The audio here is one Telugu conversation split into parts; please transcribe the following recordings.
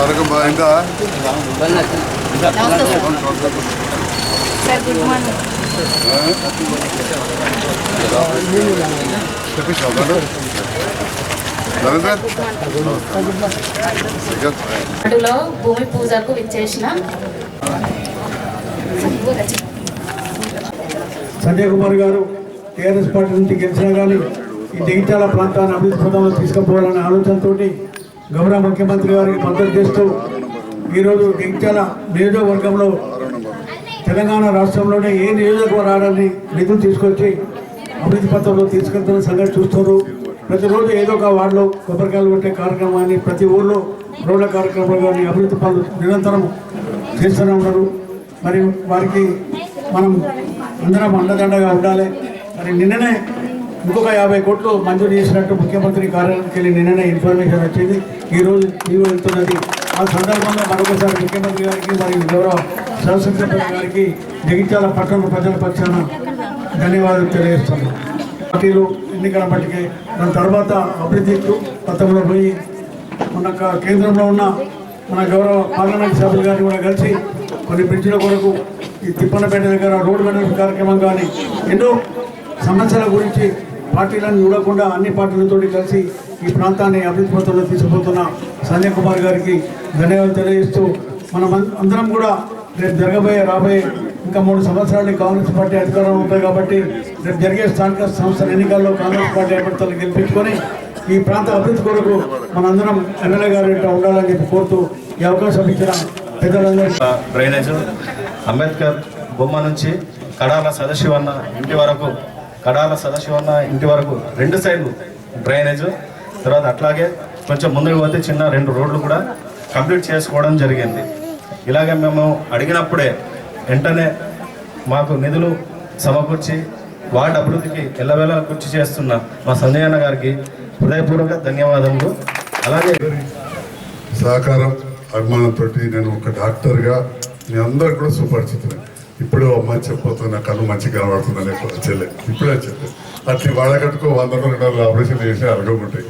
അതൊക്കെ എന്താ Tepiş al, అటులో భూమి పూజకు విచ్చేసిన సంజయ్ కుమార్ గారు టీఆర్ఎస్ పార్టీ నుంచి గెలిచినా కానీ ఈ జగిత్యాల ప్రాంతాన్ని అభివృద్ధి పథంలో తీసుకుపోవాలనే ఆలోచనతో గౌరవ ముఖ్యమంత్రి గారికి మద్దతు చేస్తూ ఈరోజు జగిత్యాల నియోజకవర్గంలో తెలంగాణ రాష్ట్రంలోనే ఏ నియోజకవర్గాన్ని నిధులు తీసుకొచ్చి అభివృద్ధి పథంలో తీసుకెళ్తున్న సంగతి చూస్తారు ప్రతిరోజు ఏదో ఒక వార్డులో కొబ్బరికాయలు కొట్టే కార్యక్రమాన్ని ప్రతి ఊళ్ళో రోడ్ల కార్యక్రమాలు కానీ అభివృద్ధి పనులు నిరంతరం చేస్తూనే ఉన్నారు. మరి వారికి మనం అందరం అండదండగా ఉండాలి. మరి నిన్ననే ఇంకొక యాభై కోట్లు మంజూరు చేసినట్టు ముఖ్యమంత్రి కార్యాలయానికి వెళ్ళి నిన్ననే ఇన్ఫర్మేషన్ వచ్చింది. ఈరోజు నీవు వెళ్తున్నది. ఆ సందర్భంగా మరొకసారి ముఖ్యమంత్రి గారికి మరియు గౌరవ శాసనసభ్యుల గారికి జగిత్యాల పట్టణ ప్రజల పక్షాన ధన్యవాదాలు తెలియజేస్తున్నాను పార్టీలు ఎన్నికల మట్టికి దాని తర్వాత అభివృద్ధి పథంలో పోయి మన కేంద్రంలో ఉన్న మన గౌరవ పార్లమెంట్ సభ్యులు గారిని కూడా కలిసి కొన్ని బ్రిడ్జ్ల కొరకు ఈ తిప్పనపేట దగ్గర రోడ్డు మెడల్ కార్యక్రమం కానీ ఎన్నో సమస్యల గురించి పార్టీలను చూడకుండా అన్ని పార్టీలతో కలిసి ఈ ప్రాంతాన్ని అభివృద్ధి పథంలో తీసుకుపోతున్న సంజయ్ కుమార్ గారికి ధన్యవాదాలు తెలియజేస్తూ మనం అం- అందరం కూడా రేపు జరగబోయే రాబోయే ఇంకా మూడు సంవత్సరాలు కాంగ్రెస్ పార్టీ అధికారంలో ఉంటుంది కాబట్టి రేపు జరిగే స్థానిక సంస్థల ఎన్నికల్లో కాంగ్రెస్ పార్టీ అభ్యర్థులను గెలిపించుకొని ఈ ప్రాంత అభివృద్ధి కొరకు మనందరం ఎమ్మెల్యే గారు ఇట్లా ఉండాలని చెప్పి కోరుతూ ఈ అవకాశం ఇచ్చిన పెద్దలందరికీ డ్రైనేజ్ అంబేద్కర్ బొమ్మ నుంచి కడాల సదాశివన్న ఇంటి వరకు కడాల సదాశివన్న ఇంటి వరకు రెండు సైడ్లు డ్రైనేజ్. తర్వాత అట్లాగే కొంచెం ముందుకు పోతే చిన్న రెండు రోడ్లు కూడా కంప్లీట్ చేసుకోవడం జరిగింది. ఇలాగే మేము అడిగినప్పుడే వెంటనే మాకు నిధులు సమకూర్చి వార్డు అభివృద్ధికి ఎల్లవేళ కృషి చేస్తున్న మా సంజయ్ అన్న గారికి హృదయపూర్వక ధన్యవాదములు. అలాగే సహకారం అభిమానంతో నేను ఒక డాక్టర్గా మీ అందరు కూడా సుపరిచితులే. ఇప్పుడు అమ్మాయి చెప్పబోతున్నా కళ్ళు మంచిగా కనబడుతుందని చెల్లె. ఇప్పుడే చెప్పాను అట్లా వాడగట్టుకో వంద రెండు ఆపరేషన్ చేసి అడగకుంటాయి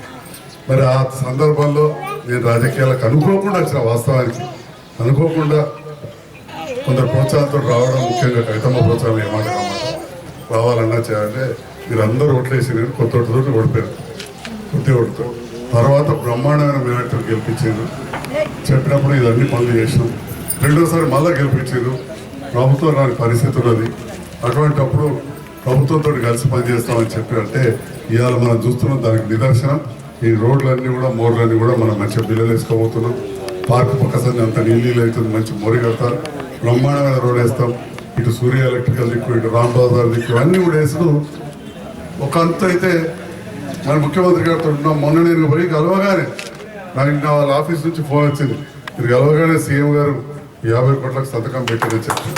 మరి ఆ సందర్భంలో నేను రాజకీయాలకు అనుకోకుండా వచ్చిన వాస్తవానికి అనుకోకుండా కొందరు ప్రోత్సాహంతో రావడం ముఖ్యంగా కవితమ్మ ప్రోత్సాహం ఏమాట రావాలన్నా చేయాలంటే మీరు అందరూ ఓట్లేసి నేను కొత్త ఓటుతో ఓడిపోయారు. కొద్ది ఓటుతో. తర్వాత బ్రహ్మాండమైన మేనట్టు గెలిపించారు. చెప్పినప్పుడు ఇదన్నీ పనులు చేసినాం. రెండోసారి మళ్ళీ గెలిపించారు. ప్రభుత్వం రాని పరిస్థితి ఉన్నది. అటువంటప్పుడు ప్రభుత్వంతో కలిసి పనిచేస్తామని చెప్పారంటే ఇవాళ మనం చూస్తున్నాం దానికి నిదర్శనం. ఈ రోడ్లన్నీ కూడా మోర్లన్నీ కూడా మనం మంచిగా బిల్లలు వేసుకోబోతున్నాం పార్క్ పక్క సంది అంత నీళ్ళు అవుతుంది మంచి మొరి కడతారు. బ్రహ్మాండమైన రోడ్ వేస్తాం. ఇటు సూర్య ఎలక్ట్రికల్ దిక్కు ఇటు రామ్ బజార్ దిక్కు అన్నీ కూడా వేస్తూ ఒక అంత అయితే మన ముఖ్యమంత్రి గారితో ఉన్నాం. మొన్న నేను పోయి కలవగానే నాకు ఇంకా వాళ్ళ ఆఫీస్ నుంచి ఫోన్ వచ్చింది. మీరు కలవగానే సీఎం గారు యాభై కోట్లకు సంతకం పెట్టారని చెప్పి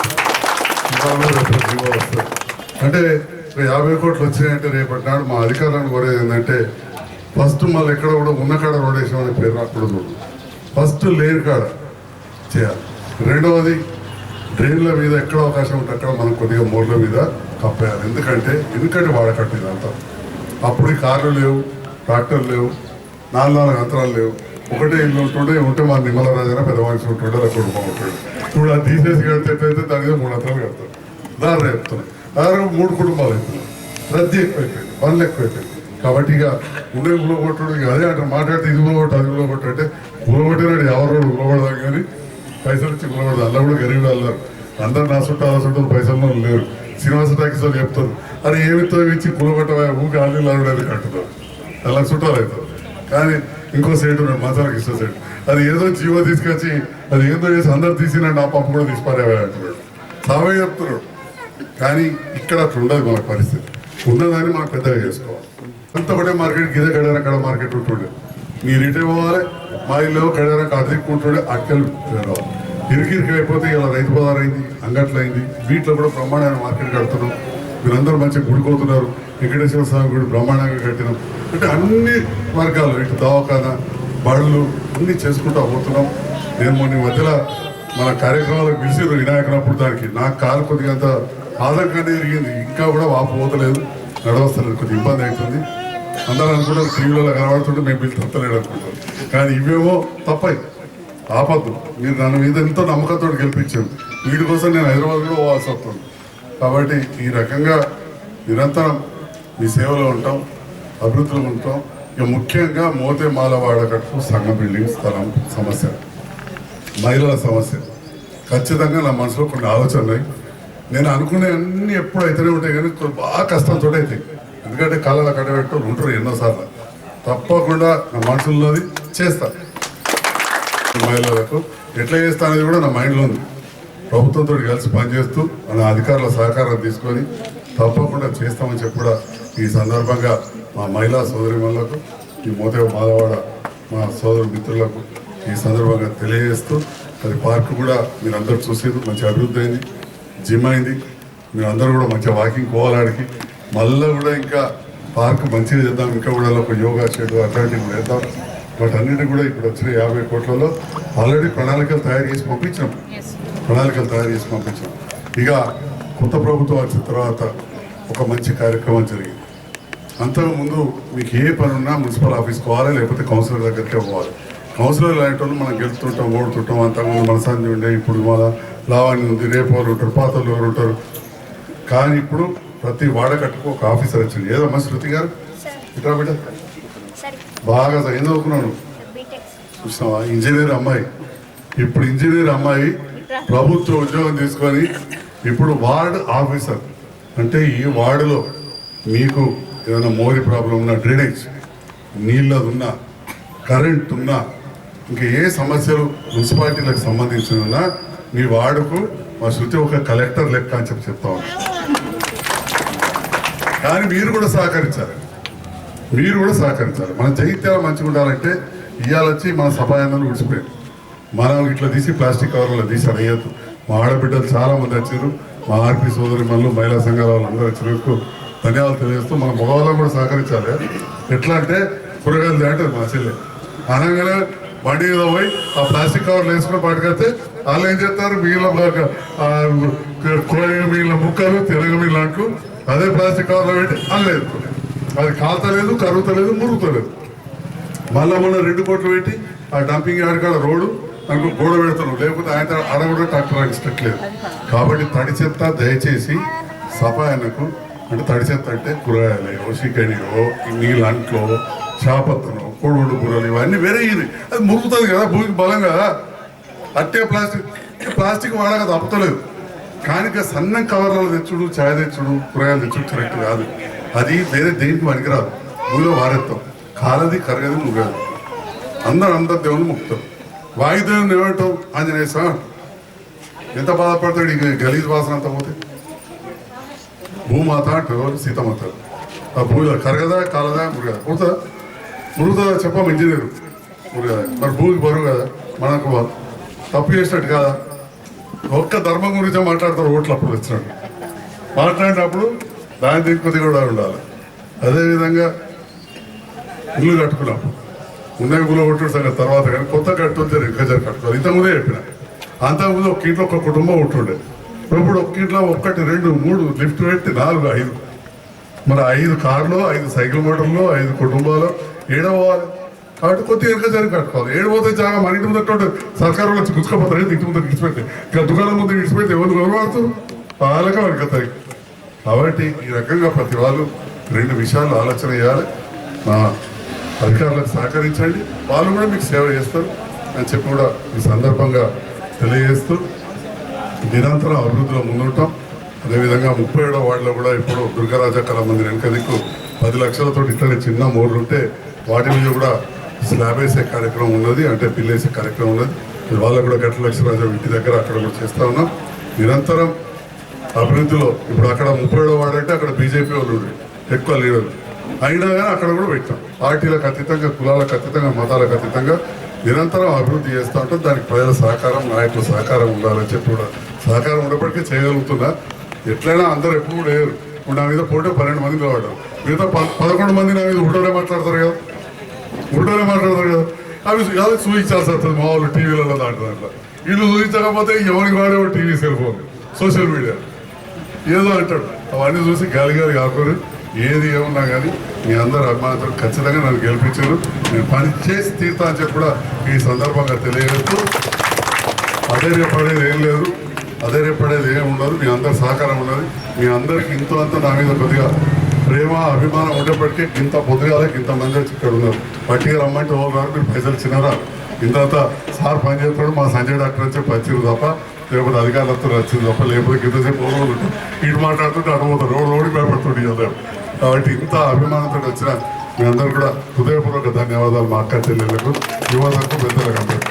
అంటే యాభై కోట్లు వచ్చినాయంటే రేపటి నాడు మా అధికారులను కోరేది ఏంటంటే ఫస్ట్ మళ్ళీ ఎక్కడ కూడా ఉన్న కాడ రోడ్ వేసామని పేరు రాకూడదు. ఫస్ట్ లేని కాడ చేయాలి. రెండవది డ్రైన్ల మీద ఎక్కడ అవకాశం ఉంటే అక్కడ మనం కొద్దిగా మోర్ల మీద కప్పేయాలి. ఎందుకంటే ఎందుకంటే వాడకట్టు ఇదంతా అప్పుడు కార్లు లేవు ట్రాక్టర్లు లేవు నాలుగు నాలుగు యంత్రాలు లేవు. ఒకటే ఇల్లు ఉంటుండే ఉంటే మన నిమ్మలరాజైనా పెద్ద మనిషి ఉంటుండే లేదా కుటుంబం ఉంటుండే. ఇప్పుడు అది తీసేసి కడితే ఎట్లయితే దాని మీద మూడు అంతరాలు కడతారు. దారి చెప్తున్నాయి దారి మూడు కుటుంబాలు అవుతున్నాయి రద్దీ ఎక్కువైపోయింది పనులు ఎక్కువైపోయింది. కాబట్టి ఇక ఉండే ఉలగొట్టుడు ఇక అదే అంటారు మాట్లాడితే ఇది ఉలగొట్టు అది ఉలగొట్టు అంటే ఉలగొట్టినాడు ఎవరు ఉలగొడదాం కానీ పైసలు ఇచ్చి కొనబడదు అలా కూడా గరీబ్ అల్లారు. అందరు నా చుట్టూ అలా చుట్టూ పైసలు లేరు. శ్రీనివాస టాకీస్ వాళ్ళు చెప్తారు అరే ఏమితో ఇచ్చి పులగొట్టవా ఊకి ఆళ్ళు లాడడానికి అంటున్నారు. అలా చుట్టాలు అవుతారు కానీ ఇంకో సైడ్ ఉన్నాడు మాసాల కృష్ణ సైడ్ అది ఏదో జీవో తీసుకొచ్చి అది ఏదో చేసి అందరు తీసిన నా పాప కూడా తీసిపారేవా అంటున్నాడు. సావే చెప్తున్నాడు. కానీ ఇక్కడ అట్లా ఉండదు మన పరిస్థితి. ఉన్నదాన్ని మనం పెద్దగా చేసుకోవాలి. అంత కూడా మార్కెట్ గిదే కడారం కడ మార్కెట్ ఉంటుండే. మీరు ఇటే పోవాలి మా ఇల్లు కడారం అద్దెక్కుంటుండే అక్కలు రావాలి ఇరికిరికి అయిపోతే ఇలా రైతు బజార్ అయింది అంగట్లు అయింది వీటిలో కూడా బ్రహ్మాండమైన మార్కెట్ కడుతున్నాం. వీరందరూ మంచిగా గుడికోతున్నారు. వెంకటేశ్వర స్వామి గుడి బ్రహ్మాండంగా కట్టినాం. అంటే అన్ని వర్గాలు ఇటు దవాఖానా బళ్ళు అన్నీ చేసుకుంటూ పోతున్నాం. నేను మొన్న ఈ మధ్యలో మన కార్యక్రమాలకు పిలిచిరు వినాయకునప్పుడు దానికి. నాకు కాలు కొద్దిగా అంత ఆదంగానే జరిగింది ఇంకా కూడా వాపు పోతలేదు. నడవస్తలేదు. కొద్దిగా ఇబ్బంది అవుతుంది అందరూ అనుకుంటారు టీవీలలో కనబడుతుంటే మేము పిలిచి తప్పలేడు అనుకుంటాం కానీ ఇవేమో తప్పాయి. ఆపద్దు. మీరు నన్ను మీద ఎంతో నమ్మకంతో గెలిపించారు వీటి కోసం నేను హైదరాబాద్ కూడా పోవాల్సి వస్తుంది. కాబట్టి ఈ రకంగా నిరంతరం మీ సేవలో ఉంటాం అభివృద్ధిలో ఉంటాం. ఇక ముఖ్యంగా మోతే మాల వాడకట్టు సంఘ బిల్డింగ్ స్థలం సమస్య. మహిళల సమస్య. ఖచ్చితంగా నా మనసులో కొన్ని ఆలోచనలు నేను అనుకునే అన్ని ఎప్పుడు అయితేనే ఉంటాయి కానీ కొన్ని బాగా కష్టంతో అవుతాయి ఎందుకంటే కళ్ళ కట్టబెట్టు ఉంటారు ఎన్నోసార్లు తప్పకుండా నా మనసులోది చేస్తా మహిళలకు. ఎట్లా చేస్తా అనేది కూడా నా మైండ్లో ఉంది. ప్రభుత్వంతో కలిసి పనిచేస్తూ మన అధికారుల సహకారం తీసుకొని తప్పకుండా చేస్తామని చెప్పి కూడా ఈ సందర్భంగా మా మహిళా సోదరిమణులకు ఈ మోతే మాధవాడ మా సోదరు మిత్రులకు ఈ సందర్భంగా తెలియజేస్తూ అది పార్క్ కూడా మీరు అందరూ చూసేది మంచి అభివృద్ధి అయింది జిమ్ అయింది. మీరు అందరూ కూడా మంచిగా వాకింగ్ పోవాలాడికి. మళ్ళీ కూడా ఇంకా పార్క్ మంచిగా చేద్దాం ఇంకా కూడా ఒక యోగా చేయడం అట్లాంటివి వెళ్తాం చేద్దాం. వాటన్నిటి కూడా ఇప్పుడు వచ్చిన యాభై కోట్లలో ఆల్రెడీ ప్రణాళికలు తయారు చేసి పంపించినాం ప్రణాళికలు తయారు చేసి పంపించాం. ఇక కొత్త ప్రభుత్వం వచ్చిన తర్వాత ఒక మంచి కార్యక్రమం జరిగింది. అంతకుముందు మీకు ఏ పని ఉన్నా మున్సిపల్ ఆఫీస్ పోవాలి లేకపోతే కౌన్సిలర్ దగ్గరికే పోవాలి. కౌన్సిలర్ లాంటి వాళ్ళు మనం గెలుతుంటాం ఓడుతుంటాం అంతకుముందు మన సంధి ఉండే ఇప్పుడు మన లావాణి ఉంది రేపు వాళ్ళు ఉంటారు పాత వాళ్ళు ఎవరు ఉంటారు. కానీ ఇప్పుడు ప్రతి వాడకట్టుకు ఒక ఆఫీసర్ వచ్చింది ఏదమ్మా శృతి గారు? ఇట్లా బిడ్డ. బాగా ఏం చదువుకున్నాను చూసినావా? ఇంజనీర్ అమ్మాయి. ఇప్పుడు ఇంజనీర్ అమ్మాయి ప్రభుత్వ ఉద్యోగం తీసుకొని ఇప్పుడు వార్డ్ ఆఫీసర్. అంటే ఈ వార్డులో మీకు ఏదైనా మోరీ ప్రాబ్లం ఉన్నా డ్రైనేజ్ నీళ్ళది ఉన్నా కరెంట్ ఉన్నా ఇంకా ఏ సమస్యలు మున్సిపాలిటీలకు సంబంధించిన మీ వార్డుకు మా శృతి ఒక కలెక్టర్ లెక్క అని చెప్పి చెప్తా ఉన్నాం. కానీ మీరు కూడా సహకరించారు మీరు కూడా సహకరించాలి. మన చైత్యాలు మంచిగా ఉండాలంటే ఇవాళ వచ్చి మన సభాయంలో విడిచిపోయాడు మనం ఇట్లా తీసి ప్లాస్టిక్ కవర్లో తీసి అడగద్దు. మా ఆడబిడ్డలు చాలామంది వచ్చారు మా ఆర్పి సోదరి మనులు మహిళా సంఘాల వాళ్ళు అందరూ వచ్చినందుకు ధన్యవాదాలు తెలియజేస్తూ మన మగవాళ్ళం కూడా సహకరించాలి. ఎట్లా అంటే కూరగాయలు తింటారు మా చెల్లె. అనగానే బండి మీద పోయి ఆ ప్లాస్టిక్ కవర్లు వేసుకుని పట్టుకొస్తే వాళ్ళు ఏం చేస్తారు? మిగిలిన బాగా- కోయ మిగిలిన ముక్కలు తెలుగు మిగిలిన అంటూ అదే ప్లాస్టిక్ కవర్లో పెట్టి అల్లేదు అది కాల్తలేదు కరుగుతలేదు మురుగుతలేదు. మళ్ళా మనం రెండు కోట్లు పెట్టి ఆ డంపింగ్ యార్డ్ కాడ రోడ్డు దానికి గోడ పెడుతున్నాం లేకపోతే ఆయన ఆడ కూడా ట్రాక్టర్ అనిపించట్లేదు కాబట్టి తడి చెత్త దయచేసి సపాయనకు అంటే తడి చెత్త అంటే కూరగాయలు చికెనో నీళ్ళ అంట్లో చేపత్తనం కోడిగుడ్డు కూరలు ఇవన్నీ వేరే అది మురుగుతుంది కదా భూమికి బలం కదా అట్టే ప్లాస్టిక్ ప్లాస్టిక్ వాడక తప్పలేదు కానీ సన్న సన్నం కవర్లలో తెచ్చుడు ఛాయ్ తెచ్చుడు కూరగాయలు తెచ్చుడు కరెక్ట్ కాదు. అది వేరే దేనికి పనికిరాదు. భూమిలో వారెత్తాం కాలది కరగది ముగదు అందరు అందరు దేవుని ముక్తం. వాయుదేవుని ఏమంటాం ఆంజనేయ స్వామి ఎంత బాధపడతాడు? ఇక గలీజ్ వాసన అంత పోతే. భూమాత అంటారు సీతమాత. ఆ భూమిలో కరగదా కాలదా మురుగదా? మురుగుతుందా మురుగుతుందా చెప్పాం ఇంజనీర్. మురుగదా. మరి భూమికి బరువు కదా. మనకు తప్పు చేసినట్టు కాదా. ఒక్క ధర్మం గురించి మాట్లాడతారు ఓట్లు అప్పుడు వచ్చినట్టు. మాట్లాడినప్పుడు దాని దీనికి కూడా ఉండాలి. అదేవిధంగా ఇల్లు కట్టుకున్నప్పుడు ఉన్నాయి గులో కొట్టుడు సంగతి తర్వాత కానీ కొత్త కట్టుంటే ఇంకా కట్టుకోవాలి. ఇంతకుముందే చెప్పిన. అంతకుముందు ఒక ఇంట్లో ఒక కుటుంబం ఉంటుండే. ఇప్పుడు ఒక ఇంట్లో ఒక్కటి రెండు మూడు లిఫ్ట్ పెట్టి నాలుగు ఐదు. మన ఐదు కార్లు ఐదు సైకిల్ మోటార్లు ఐదు కుటుంబాలు ఏడవాలి కాబట్టి కొద్దిగా వెనక జరిగి కట్టుకోవాలి. ఏడిపోతే జాగా మన ఇంటి ముందు సర్కారు వచ్చి గుచ్చుకోపోతారు. ఇంటి ముందు విడిచిపెట్టి? ఇంకా దుకాణం ముందు విడిచిపెట్టి ఎవరు గౌరవాడుతారు వాళ్ళకే వెనకతాయి కాబట్టి ఈ రకంగా ప్రతి వాళ్ళు రెండు విషయాలు ఆలోచన చేయాలి. మా అధికారులకు సహకరించండి. వాళ్ళు కూడా మీకు సేవ చేస్తారు అని చెప్పి కూడా ఈ సందర్భంగా తెలియజేస్తూ నిరంతరం అభివృద్ధిలో ముందుంటాం. అదేవిధంగా ముప్పై ఏడో వార్డులో కూడా ఇప్పుడు దుర్గారాజ కళ మందిర్ వెనక దిక్కు పది లక్షలతో ఇట్లనే చిన్న మూడు ఉంటే వాటి మీద కూడా స్లాబ్ వేసే కార్యక్రమం ఉన్నది అంటే పిల్లేసే వేసే కార్యక్రమం ఉన్నది. వాళ్ళకు కూడా గట్ల లక్షరాజు ఇంటి దగ్గర అక్కడ కూడా చేస్తూ ఉన్నాం. నిరంతరం అభివృద్ధిలో ఇప్పుడు అక్కడ ముప్పై ఏడో వార్డు అంటే అక్కడ బీజేపీ వాళ్ళు ఎక్కువ లీడర్లు. అయినా కానీ అక్కడ కూడా పెట్టాం. పార్టీలకు అతీతంగా కులాలకు అతీతంగా మతాలకు అతీతంగా నిరంతరం అభివృద్ధి చేస్తూ ఉంటాం. దానికి ప్రజల సహకారం నాయకుల సహకారం ఉండాలని చెప్పి కూడా సహకారం ఉన్నప్పటికీ చేయగలుగుతున్నా. ఎట్లయినా అందరూ ఎప్పుడు లేరు. ఇప్పుడు నా మీద పోటీ పన్నెండు మంది కావడం మిగతా పదకొండు మంది నా మీద ఉండోనే మాట్లాడతారు కదా. ఉండోనే మాట్లాడతారు కదా. అవి అది చూపించాల్సి వస్తుంది మా వాళ్ళు టీవీలలో దాంట్లో దాంట్లో. వీళ్ళు చూపించకపోతే ఎవరికి వాడేవాడు TV cell phone social media? ఏదో అంటాడు. అవన్నీ చూసి గాలి గాలి కాకూడదు ఏది ఏమున్నా కానీ మీ అందరు అభిమానులు ఖచ్చితంగా నన్ను గెలిపించారు. నేను పని చేసి తీర్థ అని చెప్పి కూడా ఈ సందర్భంగా తెలియజేస్తూ అధైర్యపడేది ఏం లేదు. అధైర్యపడేది ఏం ఉండదు. మీ అందరి సహకారం ఉన్నది. మీ అందరికి ఇంత అంత నా మీద కొద్దిగా ప్రేమ అభిమానం ఉండేప్పటికీ ఇంత పొద్దుగాల ఇంత మంది వచ్చి ఇక్కడ ఉన్నారు. పట్టిగా రమ్మంటే ఓ మీరు పైసలు చిన్నరా ఇంత సార్ పని చేస్తాడు మా సంజయ్ డాక్టర్ అని చెప్పి తప్ప లేకపోతే అధికారులతో వచ్చింది తప్ప లేకపోతే కిందసేపు ఓ ఇటు మాట్లాడుతుంటే అటు రోడ్ రోడ్డు భయపడుతుంది అందరూ కాబట్టి ఇంత అభిమానంతో వచ్చిన మీ అందరూ కూడా హృదయపూర్వక ధన్యవాదాలు మా అక్క చెల్లెళ్ళకు యువతకు పెద్దలకు అందరికీ.